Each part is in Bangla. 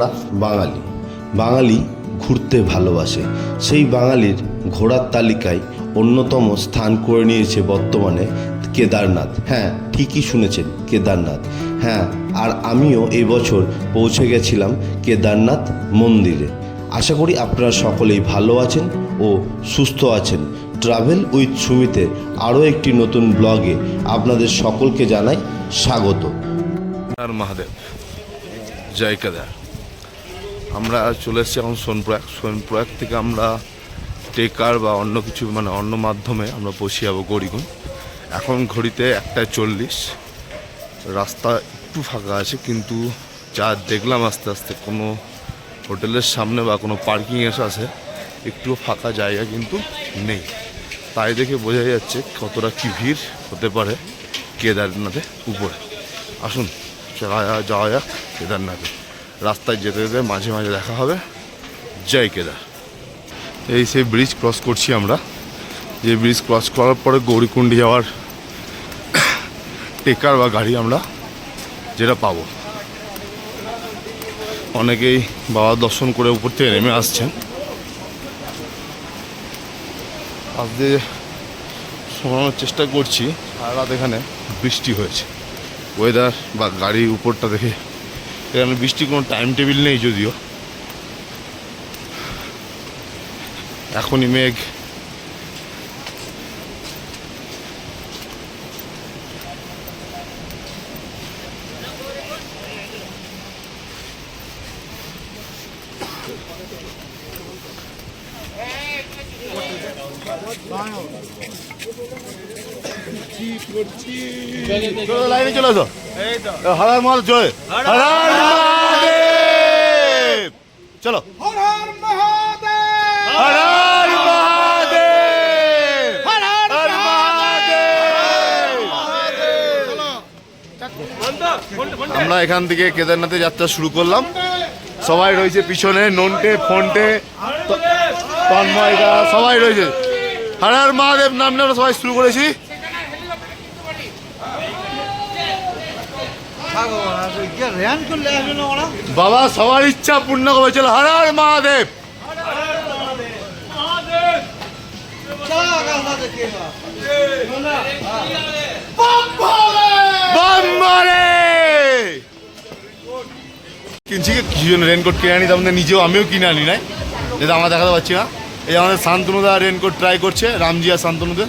আমরা বাঙালি। বাঙালি ঘুরতে ভালোবাসে। সেই বাঙালির ঘোরার তালিকায় অন্যতম স্থান করে নিয়েছে বর্তমানে কেদারনাথ। হ্যাঁ ঠিকই শুনেছেন, কেদারনাথ। হ্যাঁ আর আমিও এবছর পৌঁছে গেছিলাম কেদারনাথ মন্দিরে। আশা করি আপনারা সকলেই ভালো আছেন ও সুস্থ আছেন। ট্রাভেল উইথ সুমিতে আরও একটি নতুন ব্লগে আপনাদের সকলকে জানাই স্বাগত। মহাদেব। জয় কেদার। আমরা চলে এসেছি এখন সোনপ্রয়াগ সোনপ্রয়াগ থেকে আমরা টেকার বা অন্য কিছু মানে অন্য মাধ্যমে আমরা বসে যাব গড়িগুন। এখন ঘড়িতে একটা চল্লিশ। রাস্তা একটু ফাঁকা আছে, কিন্তু যা দেখলাম আস্তে আস্তে, কোনো হোটেলের সামনে বা কোনো পার্কিং এসে আছে একটু ফাঁকা জায়গা কিন্তু নেই। তাই দেখে বোঝা যাচ্ছে কতটা কি ভিড় হতে পারে কেদারনাথে উপরে। আসুন, চলা যা- যাওয়া যাক কেদারনাথে। রাস্তায় যেতে যেতে মাঝে মাঝে দেখা হবে। জয় কেদার। এই সেই ব্রিজ ক্রস করছি আমরা। যে ব্রিজ ক্রস করার পরে গৌরীকুণ্ডি যাওয়ার টেকার বা গাড়ি আমরা যেটা পাবো। অনেকেই বাবা দর্শন করে উপর থেকে নেমে আসছেন। আজ দিয়ে শোনানোর চেষ্টা করছি, সারা রাত এখানে বৃষ্টি হয়েছে। ওয়েদার বা গাড়ির উপরটা দেখে এখানে বৃষ্টির কোনো টাইম টেবিল নেই যদিও। এখনই মেঘ। আমরা এখান থেকে কেদারনাথে যাত্রা শুরু করলাম। সবাই রয়েছে পিছনে, নন্টে ফোনটে ত- তন্ময়দা সবাই রয়েছে। হারার মহাদেব নাম নিয়ে সবাই শুরু করেছি। বাবা, সবার ইচ্ছা পূর্ণ করবে চলো, হারার মহাদেব কিনছি কি? কিছু জন রেনকোট কিনে আনি? তার নিজেও, আমিও কিনে আনি নাই। যেটা আমরা দেখাতে পাচ্ছি না। এই আমাদের শান্তনুদা রেনকোট ট্রাই করছে রামজি আর শান্তনুদা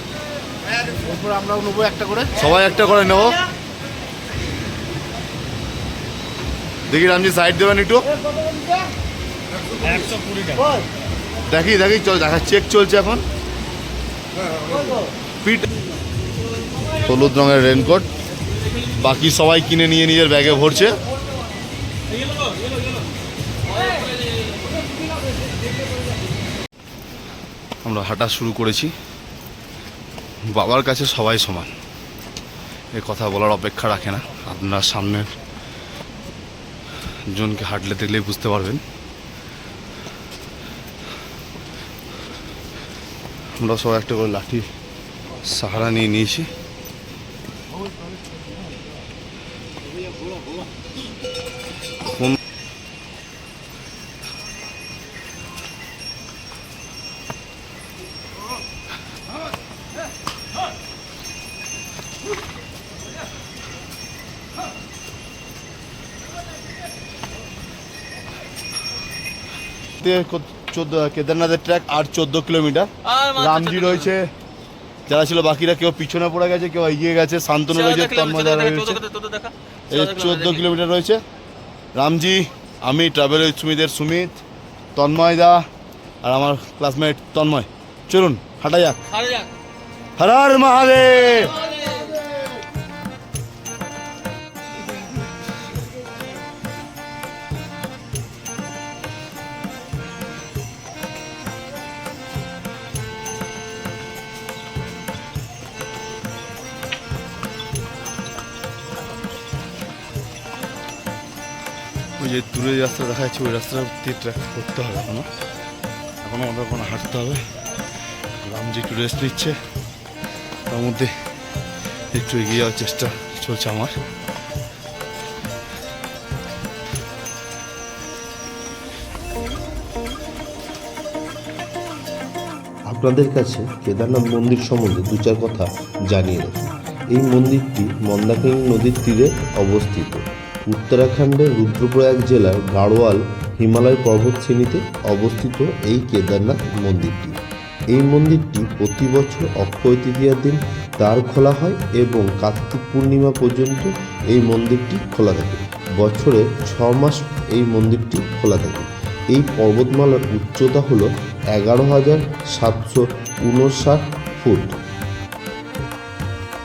আমরা নেব একটা করে। সবাই একটা করে নেব। দেখি রামজি সাইড দেবেন একটু। দেখি দেখি চল দেখা চেক চলছে এখন। পিট হলুদ রঙের রেনকোট বাকি সবাই কিনে নিয়ে নিজের ব্যাগে ভরছে। আমরা হাঁটা শুরু করেছি। বাবার কাছে সবাই সমান। এ কথা বলার অপেক্ষা রাখে না। আপনার সামনের জনকে হাঁটলে দেখলেই বুঝতে পারবেন। আমরা সবাই একটা করে লাঠি, সাহারা নিয়ে নিয়েছি। চোদ্দ কেদারনাথের ট্র্যাক আর চোদ্দ কিলোমিটার রামজি রয়েছে। যারা ছিল বাকিরা কেউ পিছনে পড়ে গেছে কেউ এগিয়ে গেছে। শান্তনু রয়েছে তন্ময় রয়েছে। এই চোদ্দ কিলোমিটার রয়েছে। রামজি আমি ট্রাভেল সুমিতের সুমিত তন্ময় দা আর আমার ক্লাসমেট তন্ময়। চলুন হাঁটা যাক। হরার মহাদেব! যে দূরে রাস্তা দেখা যাচ্ছে, ওই রাস্তাটা দিয়ে ট্র্যাক করতে হবে এখনও। এখনও আমাদের ওখানে হাঁটতে হবে। রামজি একটু রেস্ট নিচ্ছে, তার মধ্যে একটু এগিয়ে যাওয়ার চেষ্টা চলছে আমার। আপনাদের কাছে কেদারনাথ মন্দির সম্বন্ধে দু চার কথা জানিয়ে রাখি। এই মন্দিরটি মন্দাকিনী নদীর তীরে অবস্থিত। উত্তরাখণ্ডের রুদ্রপ্রয়াগ জেলার গাড়োয়াল হিমালয় পর্বতশ্রেণীতে অবস্থিত এই কেদারনাথ মন্দিরটি। এই মন্দিরটি প্রতি বছর অক্ষয় তৃতীয়ার দিন দ্বার খোলা হয় এবং কার্তিক পূর্ণিমা পর্যন্ত এই মন্দিরটি খোলা থাকে। বছরে ছ মাস এই মন্দিরটি খোলা থাকে। এই পর্বতমালার উচ্চতা হলো এগারো হাজার সাতশো উনষাট ফুট।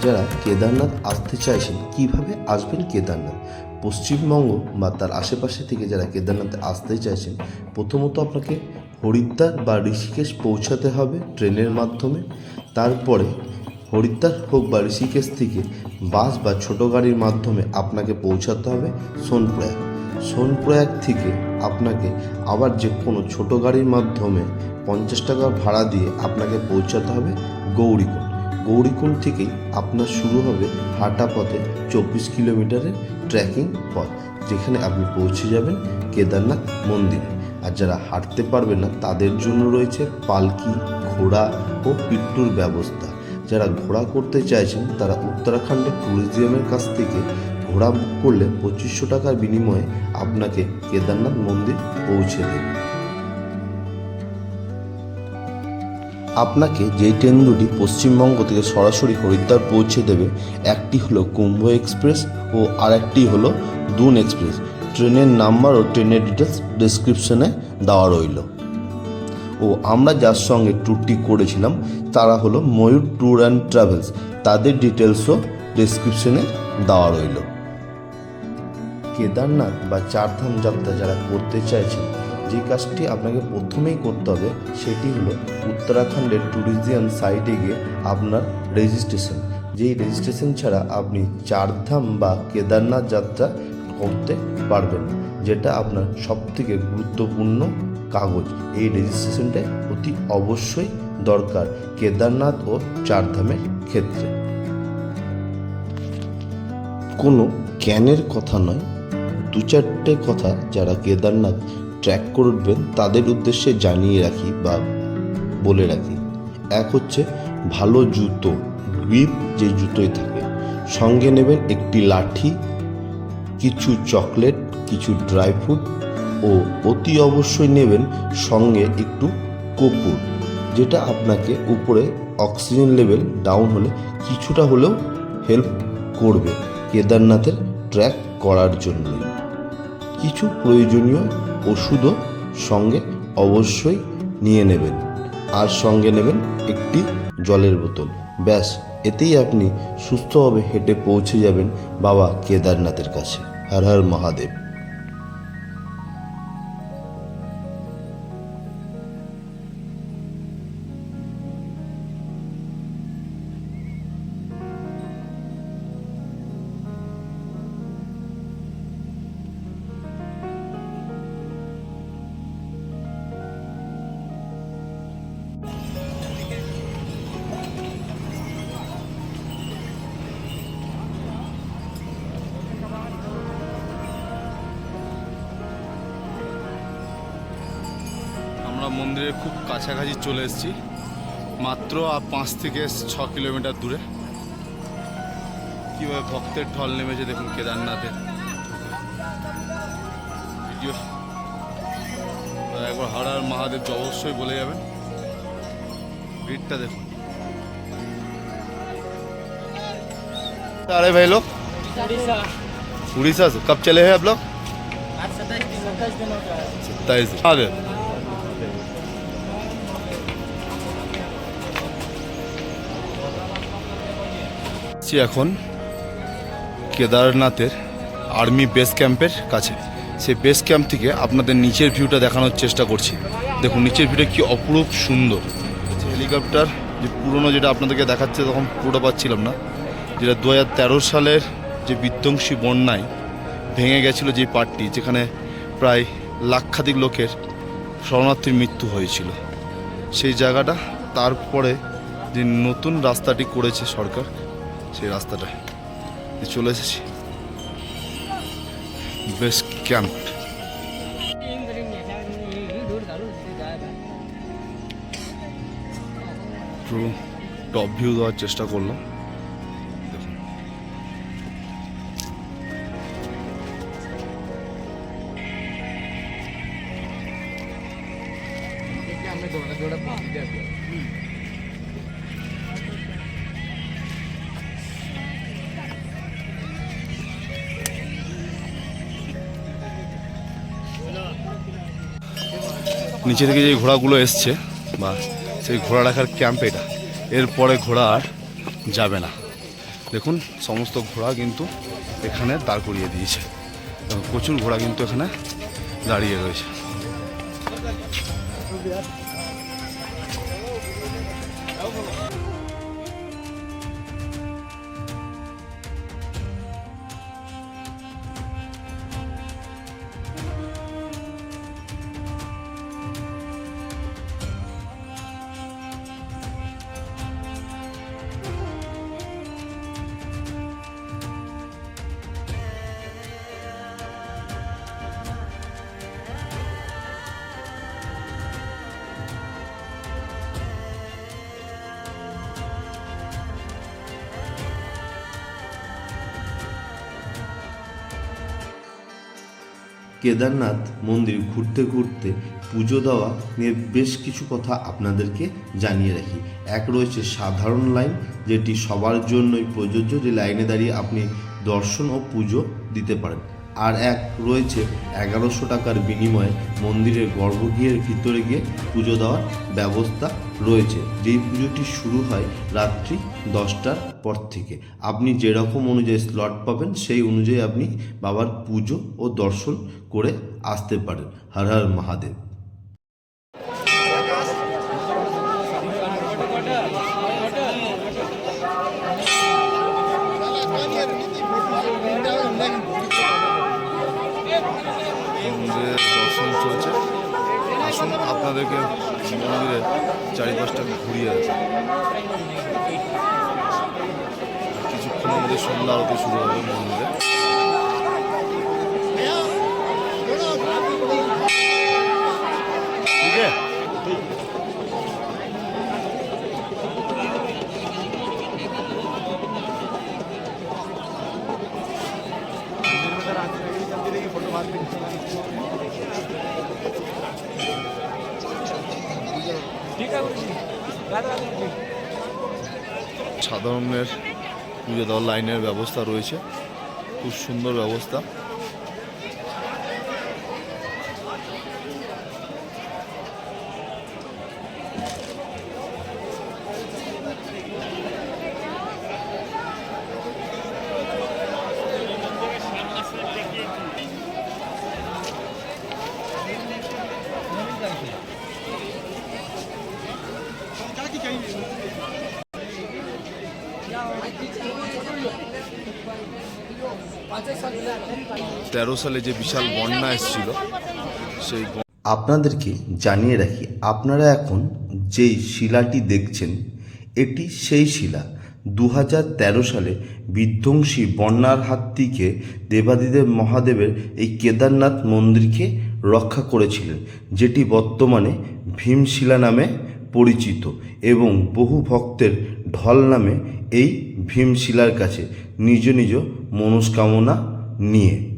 যারা কেদারনাথ আসতে চাইছেন, কীভাবে আসবেন কেদারনাথ? পশ্চিমবঙ্গ বা তার আশেপাশে থেকে যারা কেদারনাথে আসতে চাইছেন, প্রথমত আপনাকে হরিদ্বার বা ঋষিকেশ পৌঁছাতে হবে ট্রেনের মাধ্যমে। তারপরে হরিদ্বার হোক বা ঋষিকেশ থেকে বাস বা ছোট গাড়ির মাধ্যমে আপনাকে পৌঁছাতে হবে সোনপ্রয়াগ। সোনপ্রয়াগ থেকে আপনাকে আবার যে কোনো ছোট গাড়ির মাধ্যমে পঞ্চাশ টাকা ভাড়া দিয়ে আপনাকে পৌঁছাতে হবে গৌরীকুণ্ড। গৌরীকুণ্ড থেকেই আপনার শুরু হবে হাঁটা পথে চব্বিশ কিলোমিটারের ট্রেকিং পথ, যেখানে আপনি পৌঁছে যাবেন কেদারনাথ মন্দিরে। আর যারা হাঁটতে পারবেন না, তাদের জন্য রয়েছে পালকি, ঘোড়া ও পিট্টুর ব্যবস্থা। যারা ঘোড়া করতে চাইছেন, তারা উত্তরাখণ্ডের ট্যুরিজমের কাছ থেকে ঘোড়া বুক করলে পঁচিশশো টাকার বিনিময়ে আপনাকে কেদারনাথ মন্দির পৌঁছে দেবে। আপনাকে যেই ট্রেন দুটি পশ্চিমবঙ্গ থেকে সরাসরি হরিদ্বার পৌঁছে দেবে, একটি হলো কুম্ভ এক্সপ্রেস ও আরেকটি হলো দুন এক্সপ্রেস। ট্রেনের নাম্বার ও ট্রেনের ডিটেলস ডিসক্রিপশনে দেওয়া রইল। ও আমরা যার সঙ্গে ট্যুরটি করেছিলাম, তারা হলো ময়ূর ট্যুর অ্যান্ড ট্রাভেলস। তাদের ডিটেলসও ডিসক্রিপশনে দেওয়া রইল। কেদারনাথ বা চারধাম যাত্রা যারা করতে চাইছেন যে কাজটি আপনাকে প্রথমেই করতে হবে সেটি হলো উত্তরাখণ্ডের ট্যুরিজম সাইটে গিয়ে আপনার রেজিস্ট্রেশন যেই রেজিস্ট্রেশন ছাড়া আপনি চারধাম বা কেদারনাথ যাত্রা করতে পারবেন, যেটা আপনার সবথেকে গুরুত্বপূর্ণ কাগজ। এই রেজিস্ট্রেশনটা অতি অবশ্যই দরকার কেদারনাথ ও চারধামের ক্ষেত্রে। কোনো জ্ঞানের কথা নয় দু চারটে কথা যারা কেদারনাথ ট্র্যাক করবেন তাদের উদ্দেশ্যে জানিয়ে রাখি বা বলে রাখি। এক হচ্ছে, ভালো জুতো গ্রিপ যে জুতোই থাকে, সঙ্গে নেবেন একটি লাঠি, কিছু চকলেট কিছু ড্রাই ফ্রুট ও অতি অবশ্যই নেবেন সঙ্গে একটু কপুর যেটা আপনাকে উপরে অক্সিজেন লেভেল ডাউন হলে কিছুটা হলেও হেল্প করবে কেদারনাথের ট্র্যাক করার জন্য কিছু প্রয়োজনীয় ওষুধও সঙ্গে অবশ্যই নিয়ে নেবেন। আর সঙ্গে নেবেন একটি জলের বোতল। ব্যাস, এতেই আপনি সুস্থভাবে হেঁটে পৌঁছে যাবেন বাবা কেদারনাথের কাছে। হর হর মহাদেব। মন্দিরের খুব কাছাকাছি চলে এসেছি মাত্র আর পাঁচ থেকে ছ কিলোমিটার দূরে কীভাবে ভক্তের ঢল নেমেছে দেখুন কেদারনাথে ভিডিও তো একবার হর হর মহাদেব তো অবশ্যই বলে যাবেন ভিড়টা দেখুন अरे भाई लोग उड़ीसा उड़ीसा से कब चले हैं आप लोग आज सत्ताईस दिन सत्ताईस दिन हो गया है सत्ताईस যাচ্ছি এখন কেদারনাথের আর্মি বেস ক্যাম্পের কাছে। সেই বেস ক্যাম্প থেকে আপনাদের নিচের ভিউটা দেখানোর চেষ্টা করছি। দেখুন, নিচের ভিউটা কি অপরূপ সুন্দর। হেলিকপ্টার, যে পুরনো যেটা আপনাদেরকে দেখাচ্ছে, তখন পুরোটা পাচ্ছিলাম না। যেটা দু হাজার তেরো সালের যে বিধ্বংসী বন্যায় ভেঙে গেছিল যে পার্টটি যেখানে প্রায় লাক্ষাধিক লোকের শরণার্থীর মৃত্যু হয়েছিল। সেই জায়গাটা, তারপরে যে নতুন রাস্তাটি করেছে সরকার সেই রাস্তাটা। চলে এসেছি। Base camp. একটু টপ ভিউ দেওয়ার চেষ্টা করলাম। দেখুন। নিচে থেকে যে ঘোড়াগুলো এসছে, বা সেই ঘোড়া রাখার ক্যাম্প এটা, এরপরে ঘোড়া আর যাবে না। দেখুন, সমস্ত ঘোড়া কিন্তু এখানে দাঁড় করিয়ে দিয়েছে। প্রচুর ঘোড়া কিন্তু এখানে দাঁড়িয়ে রয়েছে। কেদারনাথ মন্দির ঘুরতে ঘুরতে পুজো দেওয়া নিয়ে বেশ কিছু কথা আপনাদেরকে জানিয়ে রাখি। এক রয়েছে সাধারণ লাইন, যেটি সবার জন্যই প্রযোজ্য, যে লাইনে দাঁড়িয়ে আপনি দর্শন ও পুজো দিতে পারেন। আর এক রয়েছে এগারোশো টাকার বিনিময়ে মন্দিরের গর্ভগৃহের ভিতরে গিয়ে পুজো দেওয়ার ব্যবস্থা রয়েছে। যেই পুজোটি শুরু হয় রাত্রি দশটার পর থেকে। আপনি যেরকম অনুযায়ী স্লট পাবেন, সেই অনুযায়ী আপনি বাবার পুজো ও দর্শন করে আসতে পারেন। হর হর মহাদেব। আপনাদেরকে মন্দিরের চারিপাশটা ঘুরিয়ে আছে। কিছুক্ষণ আমাদের সন্ধ্যা আরতি শুরু হবে মন্দিরে। সাধারণের পুজো দেওয়ার লাইনের ব্যবস্থা রয়েছে। খুব সুন্দর ব্যবস্থা। তেরো সালে যে বিশাল বন্যা এসেছিল, সেই আপনাদেরকে জানিয়ে রাখি, আপনারা এখন যেই শিলাটি দেখছেন, এটি সেই শিলা। দু সালে বিধ্বংসী বন্যার হাত থেকে দেবাদিদেব মহাদেবের এই কেদারনাথ মন্দিরকে রক্ষা করেছিলেন, যেটি বর্তমানে ভীমশিলা নামে পরিচিত এবং বহু ভক্তের ঢল নামে এই ভীমশিলার কাছে নিজ নিজ মনস্কামনা নিয়ে।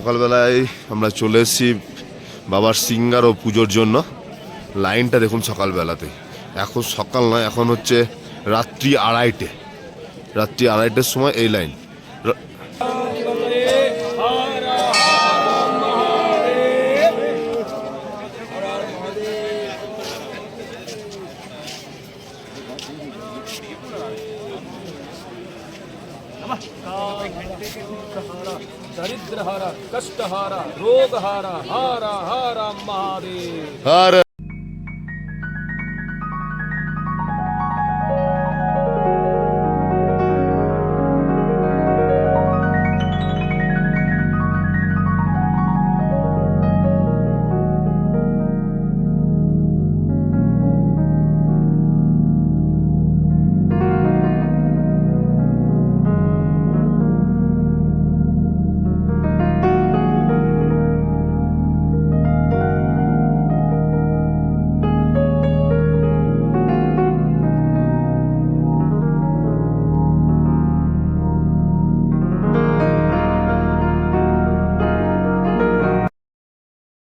সকালবেলায় আমরা চলে এসেছি বাবার সিঙ্গার ও পুজোর জন্য। লাইনটা দেখুন সকালবেলাতে। এখন সকাল নয়, এখন হচ্ছে রাত্রি আড়াইটে। রাত্রি আড়াইটের সময় এই লাইন। हारा रोग हारा हारा हारा महादेव। हर।